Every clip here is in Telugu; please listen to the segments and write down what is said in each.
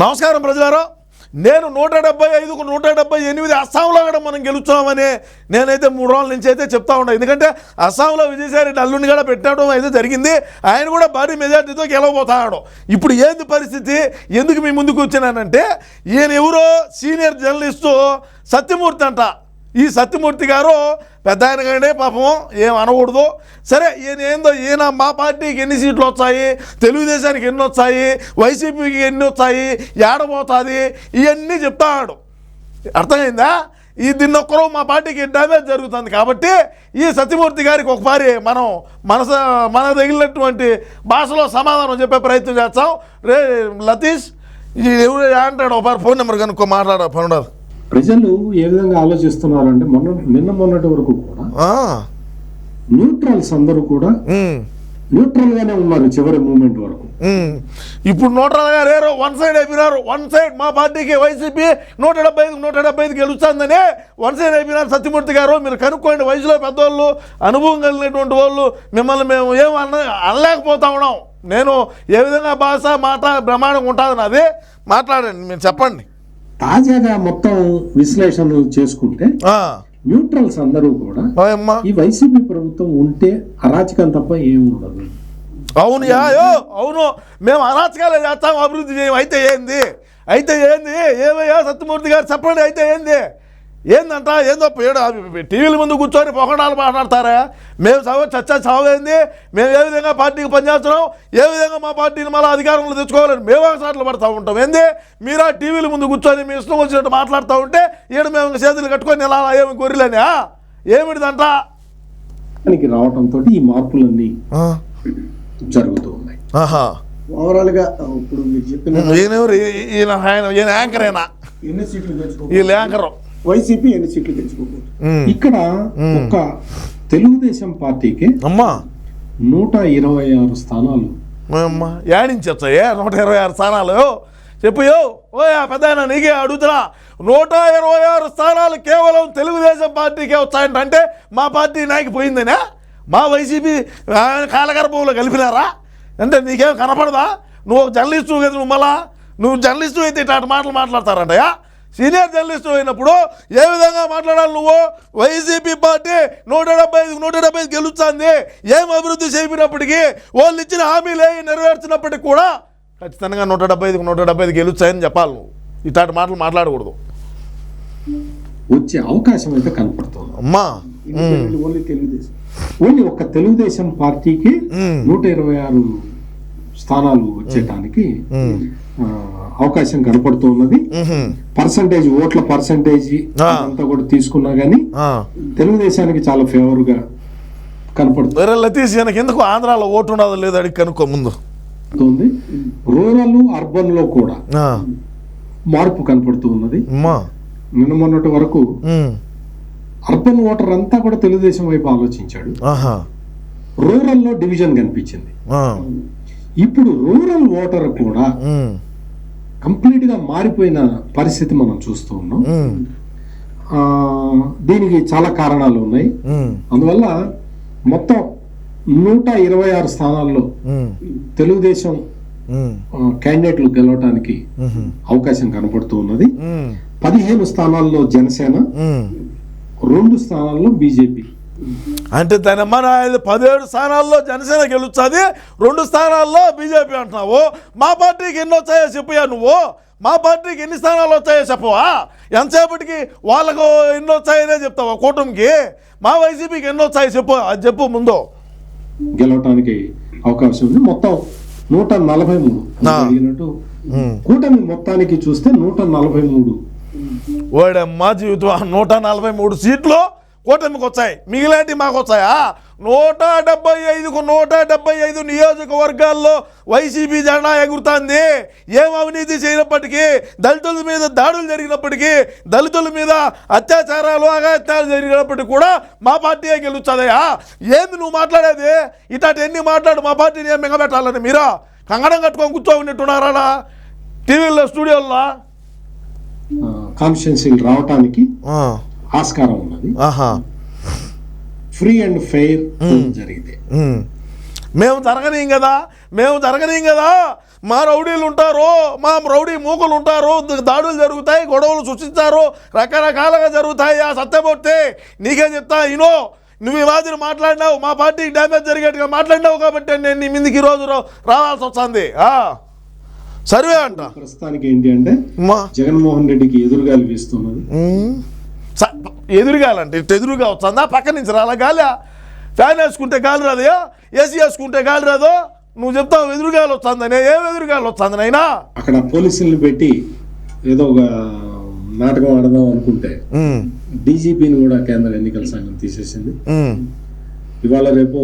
నమస్కారం ప్రజలారా. నేను నూట డెబ్బై ఐదుకు నూట డెబ్బై ఎనిమిది అస్సాంలో కూడా మనం గెలుస్తామని నేనైతే మూడు రోజుల నుంచి అయితే చెప్తా ఉన్నా. ఎందుకంటే అస్సాంలో విజయసాయి నల్లుని అల్లుని కూడా పెట్టడం అయితే జరిగింది. ఆయన కూడా భారీ మెజార్టీతో గెలవబోతాడు. ఇప్పుడు ఏంది పరిస్థితి? ఎందుకు మీ ముందుకు వచ్చినానంటే ఈయన ఎవరో సీనియర్ జర్నలిస్టు సత్యమూర్తి అంట. ఈ సత్యమూర్తి గారు పెద్ద ఆయన కంటే పాపం ఏం అనకూడదు. సరే ఈయన ఏందో ఈయన మా పార్టీకి ఎన్ని సీట్లు వచ్చాయి? తెలుగుదేశానికి ఎన్ని వచ్చాయి? వైసీపీకి ఎన్ని వచ్చాయి? ఏడబోతుంది? ఇవన్నీ చెప్తాడు. అర్థమైందా? ఈ దీన్ని ఒక్కరో మా పార్టీకి డ్యామేజ్ జరుగుతుంది కాబట్టి ఈ సత్యమూర్తి గారికి ఒకసారి మనం మనస మన తగిలినటువంటి భాషలో సమాధానం చెప్పే ప్రయత్నం చేస్తాం. రే లతీష్ ఈ ఎవరు అంటాడు? ఒకసారి ఫోన్ నెంబర్ కనుక్కో మాట్లాడ పని ఉండదు ప్రజలు ఏ విధంగా ఆలోచిస్తున్నారంటే మొన్న నిన్న మొన్నటి వరకు కూడా న్యూట్రల్స్ అందరూ కూడా న్యూట్రల్ గానే ఉన్నారు చివరి మూమెంట్ వరకు. ఇప్పుడు నూట లేరు వన్ సైడ్ అయిపోయినారు. వన్ సైడ్ మా పార్టీకి వైసీపీ నూట డెబ్బై ఐదు నూట డెబ్బై ఐదు గెలుస్తుందని వన్ సైడ్ అయిపోయినారు సత్యమూర్తి గారు. మీరు కనుక్కోండి వయసులో పెద్దవాళ్ళు అనుభవం కలిగినటువంటి వాళ్ళు మిమ్మల్ని మేము ఏం అన అనలేకపోతా ఉన్నాం. నేను ఏ విధంగా భాష మాట బ్రహ్మాండంగా ఉంటుంది నాది మాట్లాడండి మీరు చెప్పండి. తాజాగా మొత్తం విశ్లేషణలు చేసుకుంటే న్యూట్రల్స్ అందరూ కూడా ఈ వైసీపీ ప్రభుత్వం ఉంటే అరాచకం తప్ప ఏమి ఉండదు. అవును యా యో అవును. మేము అరాచకాలే చేస్తాం అభివృద్ధి చేయం. అయితే ఏంది? అయితే ఏంది? ఏమయ్యా సత్యమూర్తి గారు చెప్పండి అయితే ఏంది? ఏందంట? ఏందో ఏడు టీవీల ముందు కూర్చొని పొగడాలు మాట్లాడతారా? మేము చదువు చచ్చా చావేంది మేము ఏ విధంగా పార్టీకి పనిచేస్తున్నాం? ఏ విధంగా మా పార్టీని మళ్ళీ అధికారంలో తెచ్చుకోవాలని మేము ఒకసార్లు పడతా ఉంటాం. ఏంది? మీరు ఆ టీవీల ముందు కూర్చొని మీ ఇష్టం వచ్చినట్టు మాట్లాడుతూ ఉంటే ఈడ మేము చేతులు కట్టుకొని ఇలా ఏమి గొర్రెలనా ఏమిటిదంట? రావడంతో ఈ మార్పులన్నీ జరుగుతూ ఉన్నాయి. ఇప్పుడు మీరు చెప్పిన ఈయన సీట్లు తెచ్చుకో వీళ్ళ యాంకరు. వైసీపీ ఎన్ని సీట్లు తెచ్చుకోబోతుంది ఇక్కడ ఒక తెలుగుదేశం పార్టీకి అమ్మా. నూట ఇరవై ఆరు స్థానాలు. అమ్మా యాడించొచ్చాయే నూట ఇరవై ఆరు స్థానాలు? చెప్పు ఓయా పెద్ద నీకే అడుగుతున్నా. నూట ఇరవై ఆరు స్థానాలు కేవలం తెలుగుదేశం పార్టీకే వచ్చాయంట అంటే మా పార్టీ నాయకు పోయిందనే? మా వైసీపీ కాలగర్భంలో కలిపినారా? అంటే నీకేం కనపడదా? నువ్వు జర్నలిస్టు కదా నువ్వు మళ్ళా నువ్వు జర్నలిస్టు అయితే ఇట్లాంటి మాటలు మాట్లాడతారంటయా? సీనియర్ జర్నలిస్టు అయినప్పుడు ఏ విధంగా మాట్లాడాలి నువ్వు? వైసీపీ పార్టీ నూట డెబ్బై ఐదు నూట డెబ్బై ఐదు గెలుస్తుంది. ఏం అభివృద్ధి చేయనప్పటికీ వాళ్ళు ఇచ్చిన హామీలు ఏవి నెరవేర్చినప్పటికీ కూడా ఖచ్చితంగా నూట డెబ్బై ఐదుకు నూట డెబ్బై ఐదు గెలుస్తాయని చెప్పాలి నువ్వు. ఇట్లాంటి మాటలు మాట్లాడకూడదు. వచ్చే అవకాశం అయితే కనపడుతుంది. అమ్మా ఓన్లీ తెలుగుదేశం. ఓన్లీ ఒక తెలుగుదేశం పార్టీకి. నూట ఇరవై ఆరు స్థానాలు వచ్చేటానికి అవకాశం కనపడుతూ ఉన్నది. పర్సంటేజ్ ఓట్ల పర్సంటేజ్. అంతా కూడా తీసుకున్నా గానీ. తెలుగుదేశానికి చాలా ఫేవర్గా కనపడుతుంది. వేరే లతీష్ ఈయనకి ఎందుకు ఆంధ్రాలో ఓటు ఉన్నదో లేదో అడిగి కనుక్కో ముందు. రూరల్ అర్బన్లో కూడా మార్పు కనపడుతూ ఉన్నది. నిన్న మొన్నటి వరకు అర్బన్ ఓటర్ అంతా కూడా తెలుగుదేశం వైపు ఆలోచించాడు. ఆహా. రూరల్లో డివిజన్ కనిపించింది. ఇప్పుడు రూరల్ ఓటర్ కూడా కంప్లీట్గా మారిపోయిన పరిస్థితి మనం చూస్తూ ఉన్నాం. దీనికి చాలా కారణాలు ఉన్నాయి. అందువల్ల మొత్తం నూట ఇరవై ఆరు స్థానాల్లో తెలుగుదేశం క్యాండిడేట్లు గెలవటానికి అవకాశం కనపడుతూ ఉన్నది. పదిహేను స్థానాల్లో జనసేన. రెండు స్థానాల్లో బీజేపీ. అంటే దాని మన పదిహేడు స్థానాల్లో జనసేన గెలుస్తుంది రెండు స్థానాల్లో బీజేపీ అంటున్నావు. మా పార్టీకి ఎన్ని వచ్చాయో చెప్పయా నువ్వు. మా పార్టీకి ఎన్ని స్థానాలు వచ్చాయో చెప్పవా ఎంతసేపటికి వాళ్ళకు ఎన్ని వచ్చాయనే చెప్తావా కూటమికి? మా వైసీపీకి ఎన్ని వచ్చాయో చెప్పు అది చెప్పు ముందు. గెలవటానికి అవకాశం ఉంది. మొత్తం నూట నలభై మూడు. కూటమి మొత్తానికి చూస్తే నూట నలభై మూడు. ఓడమ్మా జీవితం నూట నలభై మూడు సీట్లు కూటమికి వచ్చాయి? మిగిలాంటి మాకు వచ్చాయా? నూట డెబ్బై ఐదుకు నూట డెబ్బై ఐదు నియోజకవర్గాల్లో వైసీపీ జెండా ఎగురుతుంది. ఏం అవినీతి చేయనప్పటికీ దళితుల మీద దాడులు జరిగినప్పటికీ దళితుల మీద అత్యాచారాలు అగాత్యాలు జరిగినప్పటికీ కూడా మా పార్టీ గెలుస్తుందయా ఏంది నువ్వు మాట్లాడేది? ఇట్లాంటి ఎన్ని మాట్లాడు మా పార్టీని ఏం మింగబెట్టాలని మీరా? కంగడం కట్టుకొని కూర్చోన్నట్టున్నారా టీవీల్లో స్టూడియోల్లో? కాన్స్టిట్యున్సీలు రావటానికి ఆస్కారం ఉన్నది. ఆహా. ఫ్రీ అండ్ ఫెయిర్ జరిగితే. ఉమ్. మేము జరగనీయం కదా? మేము జరగనీయం కదా? మా రౌడీలు ఉంటారు మా రౌడీ మూకలు ఉంటారు దాడులు జరుగుతాయి గొడవలు సృష్టిస్తారు రకరకాలుగా జరుగుతాయి. ఆ సత్యమూర్తి నీకేం చెప్తా ఇనో నువ్వు ఈ మాదిరి మాట్లాడినావు మా పార్టీకి డ్యామేజ్ జరిగేట్టుగా మాట్లాడినావు కాబట్టి నేను నీ మీదకి ఈ రోజు రా- రావాల్సి వస్తుంది. సర్వే అంట. ప్రస్తుతానికి ఏంటి అంటే జగన్మోహన్ రెడ్డికి ఎదురుగాలి వీస్తున్నది. ఎదురుగాలంటే ఇటు ఎదురుగా వస్తుందా? పక్క నుంచి రాలా? గాలి? ఫ్యాన్ వేసుకుంటే గాలి రాదయా ఏసీ వేసుకుంటే గాలి రాదో? నువ్వు చెప్తావు ఎదురుగాలి వస్తుందని ఏం ఎదురుగాలి వస్తుంది అక్కడ పోలీసుల్ని పెట్టి ఏదో ఒక నాటకం ఆడదాం అనుకుంటే డీజీపీని కూడా కేంద్ర ఎన్నికల సంఘం తీసేసింది. ఇవాళ రేపు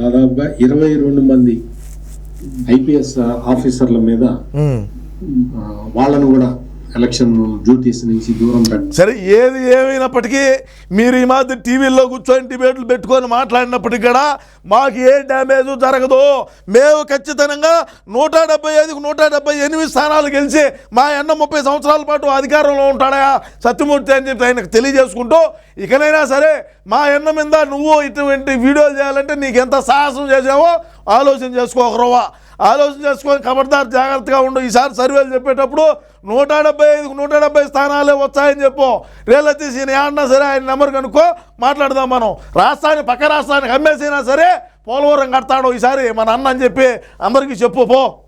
దాదాపుగా ఇరవై రెండు మంది ఐపీఎస్ ఆఫీసర్ల మీద వాళ్ళను కూడా ఎలక్షన్ డ్యూటీస్ నుంచి దూరం సరే ఏది ఏమైనప్పటికీ మీరు ఈ మాదిరి టీవీల్లో కూర్చొని డిబేట్లు పెట్టుకొని మాట్లాడినప్పటికీ కూడా మాకు ఏ డ్యామేజ్ జరగదు. మేము ఖచ్చితంగా నూట డెబ్బై ఐదుకు నూట డెబ్బై ఎనిమిది స్థానాలు గెలిచి మా అన్న ముప్పై సంవత్సరాల పాటు అధికారంలో ఉంటాడా సత్యమూర్తి అని చెప్పి ఆయనకు తెలియజేసుకుంటూ ఇకనైనా సరే మా అన్న మీద నువ్వు ఇటువంటి వీడియోలు చేయాలంటే నీకు ఎంత సాహసం చేసావో ఆలోచన చేసుకోకరవా ఆలోచన చేసుకొని ఖబర్దార్ జాగ్రత్తగా ఉండు. ఈసారి సర్వేలు చెప్పేటప్పుడు నూట డెబ్బై ఐదుకు నూట డెబ్బై స్థానాలే వచ్చాయని చెప్పు. రేళ్ళ తీసి ఏమన్నా సరే ఆయన నెంబర్ కనుక్కో మాట్లాడదాం మనం. రాష్ట్రాన్ని పక్క రాష్ట్రానికి అమ్మేసినా సరే పోలవరం కడతాడు ఈసారి మన అన్న అని చెప్పి అందరికీ చెప్పు పో.